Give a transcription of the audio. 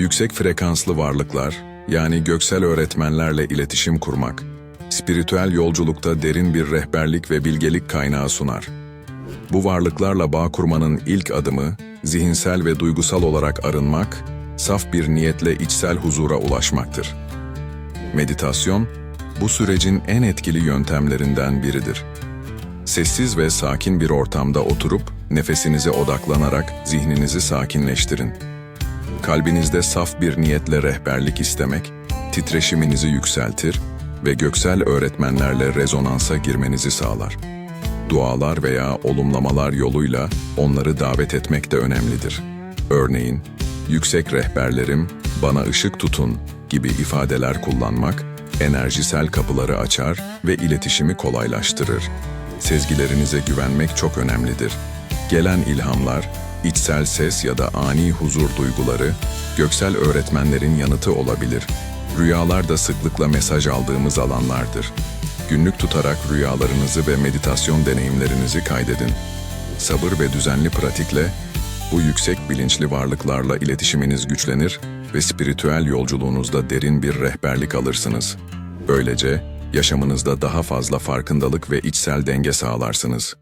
Yüksek frekanslı varlıklar, yani göksel öğretmenlerle iletişim kurmak, spiritüel yolculukta derin bir rehberlik ve bilgelik kaynağı sunar. Bu varlıklarla bağ kurmanın ilk adımı, zihinsel ve duygusal olarak arınmak, saf bir niyetle içsel huzura ulaşmaktır. Meditasyon, bu sürecin en etkili yöntemlerinden biridir. Sessiz ve sakin bir ortamda oturup, nefesinize odaklanarak zihninizi sakinleştirin. Kalbinizde saf bir niyetle rehberlik istemek, titreşiminizi yükseltir ve göksel öğretmenlerle rezonansa girmenizi sağlar. Dualar veya olumlamalar yoluyla onları davet etmek de önemlidir. Örneğin, yüksek rehberlerim, bana ışık tutun gibi ifadeler kullanmak, enerjisel kapıları açar ve iletişimi kolaylaştırır. Sezgilerinize güvenmek çok önemlidir. Gelen ilhamlar, içsel ses ya da ani huzur duyguları, göksel öğretmenlerin yanıtı olabilir. Rüyalar da sıklıkla mesaj aldığımız alanlardır. Günlük tutarak rüyalarınızı ve meditasyon deneyimlerinizi kaydedin. Sabır ve düzenli pratikle bu yüksek bilinçli varlıklarla iletişiminiz güçlenir ve spiritüel yolculuğunuzda derin bir rehberlik alırsınız. Böylece yaşamınızda daha fazla farkındalık ve içsel denge sağlarsınız.